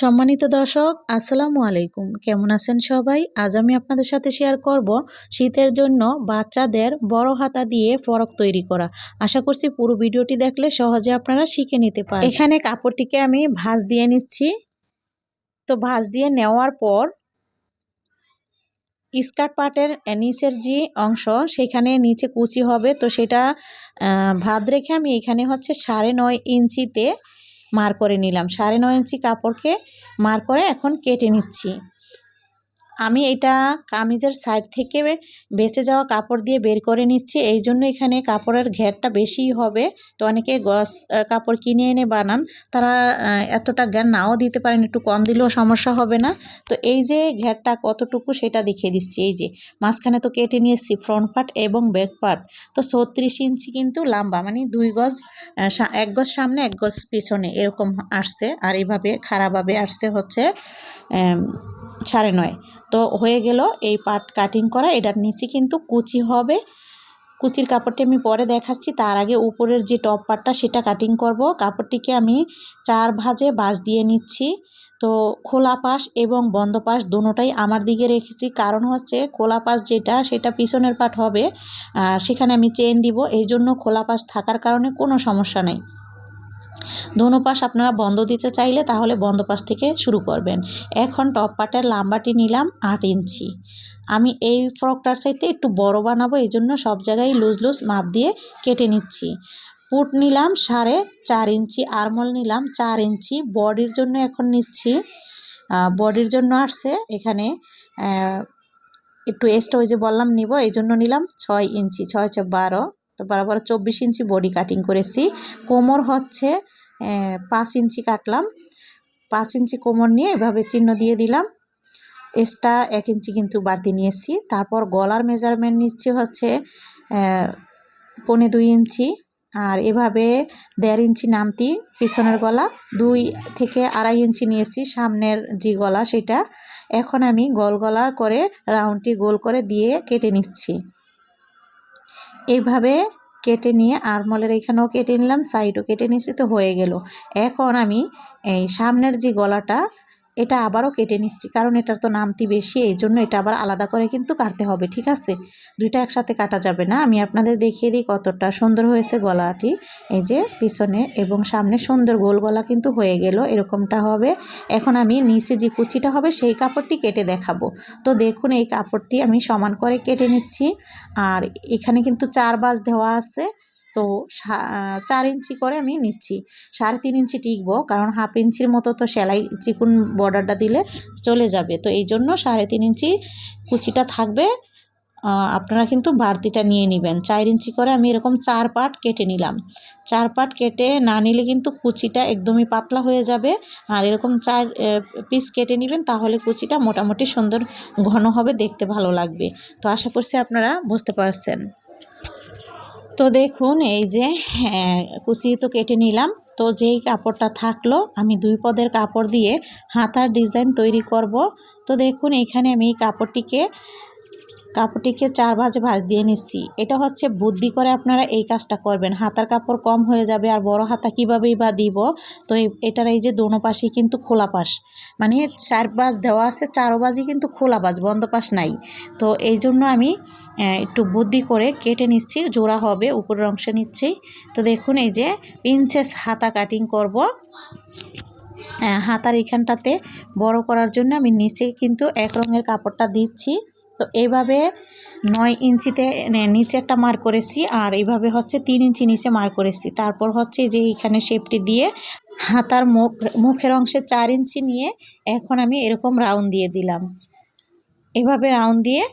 সম্মানিত দর্শক, আসসালামু আলাইকুম। কেমন আছেন সবাই? আজ আমি আপনাদের সাথে শেয়ার করব শীতের জন্য বাচ্চাদের বড় হাতা দিয়ে ফরক তৈরি করা। আশা করছি পুরো ভিডিওটি দেখলে সহজে আপনারা শিখে নিতে পারেন এখানে কাপড়টিকে আমি ভাঁজ দিয়ে নিচ্ছি। তো ভাঁজ দিয়ে নেওয়ার পর স্কার্ট পার্টের নিচের যে অংশ, সেখানে নিচে কুচি হবে। তো সেটা ভাত রেখে আমি এখানে হচ্ছে সাড়ে নয় ইঞ্চিতে মার করে নিলাম। সাড়ে নয় ইঞ্চি কাপড়কে মার করে এখন কেটে নিচ্ছি। আমি এটা কামিজের সাইড থেকে বেঁচে যাওয়া কাপড় দিয়ে বের করে নিচ্ছি। এই জন্য এখানে কাপড়ের ঘেরটা বেশি হবে। তো অনেকে গস কাপড় কিনে এনে বানান। তারা এতটা জ্ঞান নাও দিতে পারেন, একটু কম দিলেও সমস্যা হবে না। তো এই যে ঘেরটা কতটুকু সেটা দেখিয়ে দিচ্ছি। এই যে মাঝখানে তো কেটে নিয়েছি ফ্রন্ট পার্ট এবং ব্যাক পার্ট তো ছত্রিশ ইঞ্চি কিন্তু লম্বা মানে দুই গজ এক গজ সামনে, এক গজ পিছনে এরকম আসছে। আর এইভাবে খারাপভাবে আসছে হচ্ছে। সাড়ে নয়। তো হয়ে গেল এই পাট কাটিং করা। এটার নিচে কিন্তু কুচি হবে। কুচির কাপড়টি আমি পরে দেখাচ্ছি। তার আগে উপরের যে টপ পাটটা সেটা কাটিং করব। কাপড়টিকে আমি চার ভাজে বাজ দিয়ে নিচ্ছি। তো খোলা পাশ এবং বন্ধ পাশ দুটোটাই আমার দিকে রেখেছি। কারণ হচ্ছে খোলা পাশ যেটা, সেটা পিছনের পাট হবে। আর সেখানে আমি চেন দিব। এই জন্য খোলা পাশ থাকার কারণে কোনো সমস্যা নেই। দোনো পাশ আপনারা বন্ধ দিতে চাইলে তাহলে বন্ধ পাশ থেকে শুরু করবেন। এখন টপ পাটের লাম্বাটি নিলাম আট ইঞ্চি। আমি এই ফ্রকটার চাইতে একটু বড় বানাবো, এই জন্য সব জায়গায় লুজ লুজ মাপ দিয়ে কেটে নিচ্ছি। পুট নিলাম সাড়ে চার ইঞ্চি, আরমল নিলাম চার ইঞ্চি। বডির জন্য এখন নিচ্ছি বডির জন্য আসছে এখানে একটু এক্সট্রা ওই যে বললাম নিব, এই জন্য নিলাম ছয় ইঞ্চি, ছয় ছয় বারো। তো বরাবর চব্বিশ ইঞ্চি বডি কাটিং করেছি। কোমর হচ্ছে পাঁচ ইঞ্চি কাটলাম। পাঁচ ইঞ্চি কোমর নিয়ে এভাবে চিহ্ন দিয়ে দিলাম। এক্সট্রা এক ইঞ্চি কিন্তু বাড়তি নিয়েছি। তারপর গলার মেজারমেন্ট নিচ্ছে হচ্ছে পনে দুই ইঞ্চি। আর এভাবে দেড় ইঞ্চি নামতি পিছনের গলা, দুই থেকে আড়াই ইঞ্চি নিয়েছি সামনের যে গলা সেটা। এখন আমি গোল গলার করে রাউন্ডটি গোল করে দিয়ে কেটে নিচ্ছি। এইভাবে কেটে নিয়ে আরমলের এখানেও কেটে নিলাম সাইডও কেটে নিয়েছি, তো হয়ে গেল। এখন আমি এই সামনের যে গলাটা এটা আবারও কেটে নিচ্ছি, কারণ এটার তো নামতি বেশি, এই জন্য এটা আবার আলাদা করে কিন্তু কাটতে হবে, ঠিক আছে? দুইটা একসাথে কাটা যাবে না। আমি আপনাদের দেখিয়ে দিই কতটা সুন্দর হয়েছে গলাটি। এই যে পিছনে এবং সামনে সুন্দর গোল গলা কিন্তু হয়ে গেল, এরকমটা হবে। এখন আমি নিচে যে কুচিটা হবে সেই কাপড়টি কেটে দেখাবো। তো দেখুন, এই কাপড়টি আমি সমান করে কেটে নিচ্ছি। আর এখানে কিন্তু চার বাজ দেওয়া আছে। তো চার ইঞ্চি করে আমি নিচ্ছি। সাড়ে তিন ইঞ্চি টিকবো, কারণ হাফ ইঞ্চির মতো তো সেলাই চিকুন বর্ডারটা দিলে চলে যাবে। তো এই জন্য সাড়ে তিন ইঞ্চি কুচিটা থাকবে। আপনারা কিন্তু বাড়তিটা নিয়ে নেবেন। চার ইঞ্চি করে আমি এরকম চার পাট কেটে নিলাম। চার পাট কেটে না নিলে কিন্তু কুচিটা একদমই পাতলা হয়ে যাবে। আর এরকম চার পিস কেটে নেবেন, তাহলে কুচিটা মোটামুটি সুন্দর ঘন হবে, দেখতে ভালো লাগবে। তো আশা করছি আপনারা বুঝতে পারছেন। তো দেখুন এই যে হ্যাঁ, কুচি তো কেটে নিলাম। তো যেই কাপড়টা থাকল আমি দুই পদের কাপড় দিয়ে হাতার ডিজাইন তৈরি করব। তো দেখুন এখানে আমি এই কাপড়টিকে কাপড়টিকে চার ভাজে ভাজ দিয়ে নিচ্ছি। এটা হচ্ছে বুদ্ধি করে আপনারা এই কাজটা করবেন। হাতার কাপড় কম হয়ে যাবে আর বড় হাতা কীভাবেই বা দিব? তো এটার এই যে দোনো পাশেই কিন্তু খোলা পাশ। মানে চার বাজ দেওয়া আছে, চারো বাজই কিন্তু খোলা বাজ বন্ধ পাশ নাই। তো এই জন্য আমি একটু বুদ্ধি করে কেটে নিচ্ছি, জোড়া হবে, উপরের অংশে নিচ্ছি। তো দেখুন এই যে পিনসেস হাতা কাটিং করব। হাতার এখানটাতে বড় করার জন্য আমি নিচে কিন্তু এক রঙের কাপড়টা দিচ্ছি। তো এইভাবে নয় ইঞ্চিতে নিচে একটা মার করেছি আর এইভাবে হচ্ছে তিন ইঞ্চি নিচে মার করেছি। তারপর হচ্ছে যে এইখানে শেপটি দিয়ে হাতার মুখ, মুখের অংশে চার ইঞ্চি নিয়ে এখন আমি এরকম রাউন্ড দিয়ে দিলাম। এভাবে রাউন্ড দিয়ে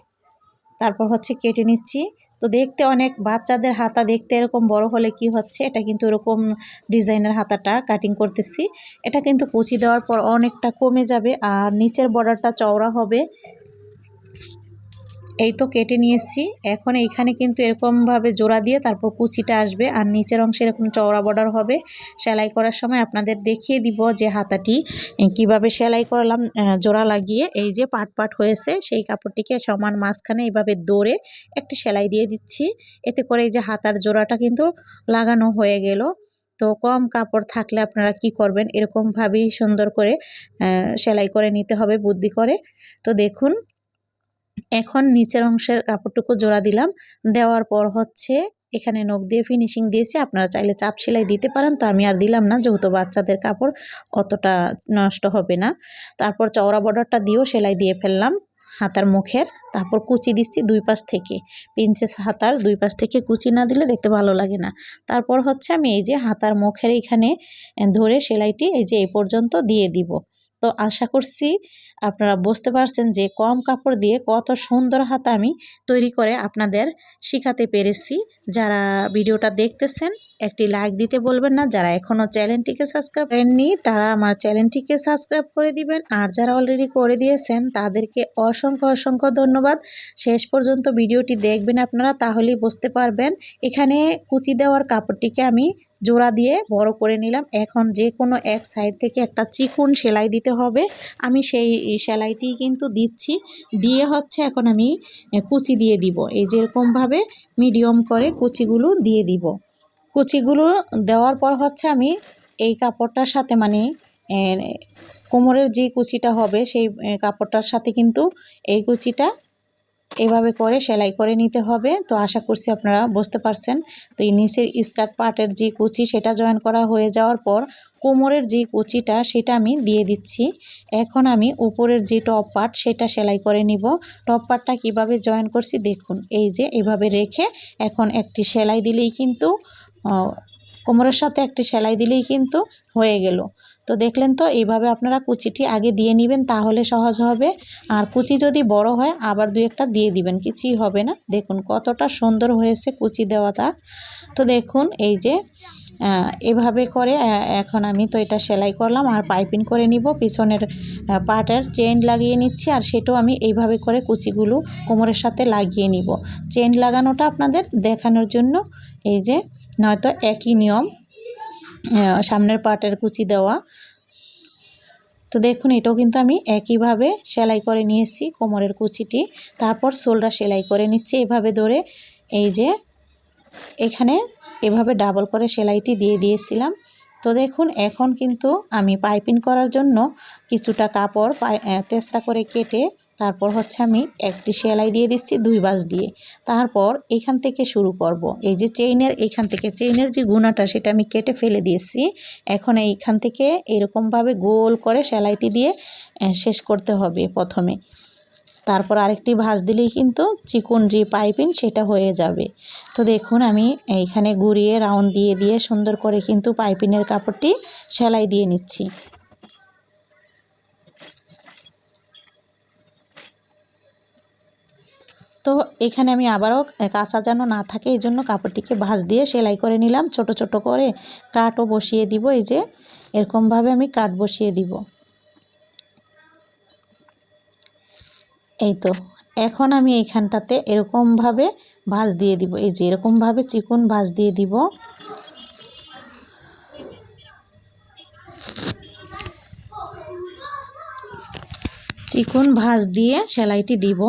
তারপর হচ্ছে কেটে নিচ্ছি। তো দেখতে অনেক বাচ্চাদের হাতা দেখতে এরকম বড় হলে কি হচ্ছে, এটা কিন্তু এরকম ডিজাইনের হাতাটা কাটিং করতেছি। এটা কিন্তু কুচি দেওয়ার পর অনেকটা কমে যাবে আর নিচের বর্ডারটা চওড়া হবে। এই তো কেটে নিয়ে এসেছি। এখন এইখানে কিন্তু এরকমভাবে জোড়া দিয়ে তারপর কুচিটা আসবে আর নিচের অংশে এরকম চওড়া বর্ডার হবে। সেলাই করার সময় আপনাদের দেখিয়ে দিব যে হাতাটি কীভাবে সেলাই করলাম জোড়া লাগিয়ে। এই যে পাট পাট হয়েছে, সেই কাপড়টিকে সমান মাঝখানে এইভাবে দৌড়ে একটি সেলাই দিয়ে দিচ্ছি। এতে করে এই যে হাতার জোড়াটা কিন্তু লাগানো হয়ে গেল। তো কম কাপড় থাকলে আপনারা কি করবেন? এরকমভাবেই সুন্দর করে সেলাই করে নিতে হবে, বুদ্ধি করে। তো দেখুন এখন নিচের অংশের কাপড়টুকু জোড়া দিলাম। দেওয়ার পর হচ্ছে এখানে নখ দিয়ে ফিনিশিং দিয়েছি। আপনারা চাইলে চাপ সেলাই দিতে পারেন। তো আমি আর দিলাম না। যেহেতু বাচ্চাদের কাপড় অতটা নষ্ট হবে না। তারপর চওড়া বর্ডারটা দিয়েও সেলাই দিয়ে ফেললাম হাতার মুখের। তারপর কুচি দিচ্ছি দুই পাশ থেকে। প্রিন্সেস হাতার দুই পাশ থেকে কুচি না দিলে দেখতে ভালো লাগে না। তারপর হচ্ছে আমি এই যে হাতার মুখের এইখানে ধরে সেলাইটি এই যে এই পর্যন্ত দিয়ে দিব। তো আশা করছি আপনারা বুঝতে পারছেন যে কম কাপড় দিয়ে কত সুন্দর হাতা আমি তৈরি করে আপনাদের শেখাতে পেরেছি। যারা ভিডিওটা দেখতেছেন, একটি লাইক দিতে বলবেন না। যারা এখনও চ্যানেলটিকে সাবস্ক্রাইব করেননি, তারা আমার চ্যানেলটিকে সাবস্ক্রাইব করে দিবেন। আর যারা অলরেডি করে দিয়েছেন, তাদেরকে অসংখ্য অসংখ্য ধন্যবাদ। শেষ পর্যন্ত ভিডিওটি দেখবেন আপনারা, তাহলেই বুঝতে পারবেন। এখানে কুচি দেওয়ার কাপড়টিকে আমি জোড়া দিয়ে বড় করে নিলাম। এখন যে কোনো এক সাইড থেকে একটা চিকুন সেলাই দিতে হবে। আমি সেই সেলাইটি কিন্তু দিচ্ছি। দিয়ে হচ্ছে এখন আমি কুচি দিয়ে দিব। এই যেরকমভাবে মিডিয়াম করে কুচিগুলো দিয়ে দিব। কুচিগুলো দেওয়ার পর হচ্ছে আমি এই কাপড়টার সাথে মানে কোমরের যে কুচিটা হবে সেই কাপড়টার সাথে কিন্তু এই কুচিটা এভাবে করে সেলাই করে নিতে হবে। তো আশা করছি আপনারা বুঝতে পারছেন। তো এই নিচের স্কার্ট পার্টের যে কুচি, সেটা জয়েন করা হয়ে যাওয়ার পর কোমরের যে কুচিটা, সেটা আমি দিয়ে দিচ্ছি। এখন আমি উপরের যে টপ পার্ট, সেটা সেলাই করে নিব। টপ পার্টটা কীভাবে জয়েন করছি দেখুন। এই যে এভাবে রেখে এখন একটি সেলাই দিলেই কিন্তু কোমরের সাথে একটি সেলাই দিলেই কিন্তু হয়ে গেল। তো দেখলেন তো, এইভাবে আপনারা কুচিটি আগে দিয়ে নেবেন তাহলে সহজ হবে। আর কুচি যদি বড় হয়, আবার দুই একটা দিয়ে দিবেন, কিছুই হবে না। দেখুন কতটা সুন্দর হয়েছে কুচি দেওয়াটা। তো দেখুন এই যে এভাবে করে এখন আমি তো এটা সেলাই করলাম আর পাইপিং করে নিব। পিছনের পাটের চেন লাগিয়ে নিচ্ছি আর সেটাও আমি এইভাবে করে কুচিগুলো কোমরের সাথে লাগিয়ে নিব। চেন লাগানোটা আপনাদের দেখানোর জন্য। এই যে, নয়তো একই নিয়ম। সামনের পাটের কুচি দেওয়া। তো দেখুন, এটাও কিন্তু আমি একইভাবে সেলাই করে নিয়েছি কোমরের কুচিটি। তারপর সোলটা সেলাই করে নিচ্ছি এভাবে ধরে। এই যে এখানে এভাবে ডাবল করে সেলাইটি দিয়ে দিয়েছিলাম। তো দেখুন, এখন কিন্তু আমি পাইপিং করার জন্য কিছুটা কাপড় তেসরা করে কেটে তারপর হচ্ছে আমি একটি সেলাই দিয়ে দিচ্ছি, দুই বাস দিয়ে। তারপর এখান থেকে শুরু করব। এই যে চেইনের, এখান থেকে চেইনের যে গুণাটা সেটা আমি কেটে ফেলে দিয়েছি। এখন এইখান থেকে এরকমভাবে গোল করে সেলাইটি দিয়ে শেষ করতে হবে প্রথমে। তারপর আরেকটি ভাঁজ দিলেই কিন্তু চিকন যে পাইপিং, সেটা হয়ে যাবে। তো দেখুন, আমি এইখানে ঘুরিয়ে, রাউন্ড দিয়ে দিয়ে সুন্দর করে কিন্তু পাইপিনের কাপড়টি সেলাই দিয়ে নিচ্ছি। তো এখানে আমি আবারও কাঁচা যেন না থাকে, এই জন্য কাপড়টিকে ভাঁজ দিয়ে সেলাই করে নিলাম। ছোট ছোট করে কাটও বসিয়ে দিব, এই যে এরকমভাবে আমি কাট বসিয়ে দিব। এই তো, এখন আমি এইখানটাতে এরকমভাবে ভাঁজ দিয়ে দিব, এই যে এরকমভাবে চিকুন ভাঁজ দিয়ে দিব। চিকুন ভাঁজ দিয়ে সেলাইটি দিব।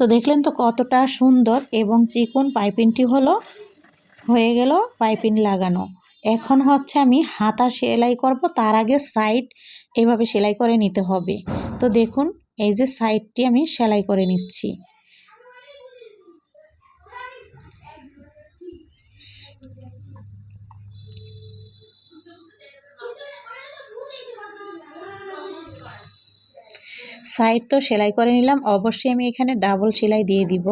তো দেখলেন তো কতটা সুন্দর এবং চিকন পাইপিংটি হলো, হয়ে গেল পাইপিন লাগানো। এখন হচ্ছে আমি হাতা সেলাই করব, তার আগে সাইড এভাবে সেলাই করে নিতে হবে। তো দেখুন, এই যে সাইডটি আমি সেলাই করে নিচ্ছি। সাইড তো সেলাই করে নিলাম। অবশ্যই আমি এখানে ডাবল সেলাই দিয়ে দিব।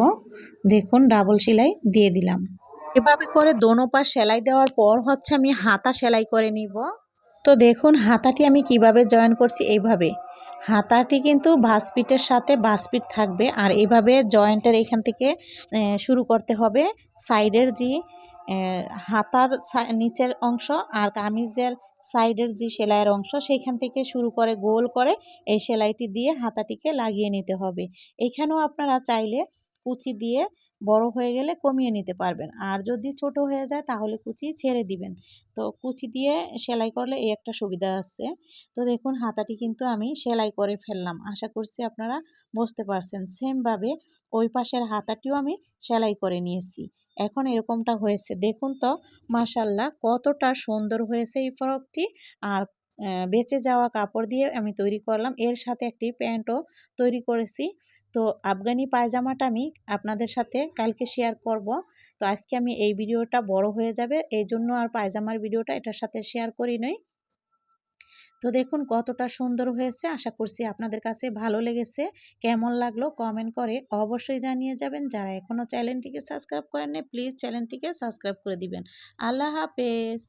দেখুন, ডাবল সেলাই দিয়ে দিলাম। এভাবে করে দোনো পাশ সেলাই দেওয়ার পর হচ্ছে আমি হাতা সেলাই করে নিব। তো দেখুন, হাতাটি আমি কীভাবে জয়েন করছি এইভাবে। হাতাটি কিন্তু বাসপিটের সাথে বাসপিট থাকবে আর এইভাবে জয়েন্টের এখান থেকে শুরু করতে হবে। সাইডের যে হাতার নিচের অংশ আর কামিজের সাইডের যে সেলাইয়ের অংশ, সেইখান থেকে শুরু করে গোল করে এই সেলাইটি দিয়ে হাতাটিকে লাগিয়ে নিতে হবে। এখানেও আপনারা চাইলে কুচি দিয়ে বড় হয়ে গেলে কমিয়ে নিতে পারবেন। আর যদি ছোট হয়ে যায় তাহলে কুচি ছেড়ে দিবেন। তো কুচি দিয়ে সেলাই করলে এই একটা সুবিধা আছে। তো দেখুন হাতাটি কিন্তু আমি সেলাই করে ফেললাম। আশা করছি আপনারা বুঝতে পারছেন। সেমভাবে ওই পাশের হাতাটিও আমি সেলাই করে নিয়েছি। এখন এরকমটা হয়েছে। দেখুন তো মাসাল্লাহ কতটা সুন্দর হয়েছে এই ফ্রকটি। আর বেঁচে যাওয়া কাপড় দিয়ে আমি তৈরি করলাম। এর সাথে একটি প্যান্টও তৈরি করেছি। তো আফগানি পায়জামাটা আমি আপনাদের সাথে কালকে শেয়ার করব। তো আজকে আমি এই ভিডিওটা বড় হয়ে যাবে, এই জন্য আর পায়জামার ভিডিওটা এটার সাথে শেয়ার করি নই। তো দেখুন কতটা সুন্দর হয়েছে, আশা করছি আপনাদের কাছে ভালো লেগেছে, কেমন লাগল কমেন্ট করে অবশ্যই জানিয়ে যাবেন। যারা এখনও চ্যানেলটিকে সাবস্ক্রাইব করেন প্লিজ চ্যানেলটিকে সাবস্ক্রাইব করে দিবেন। আল্লাহ হাফেজ।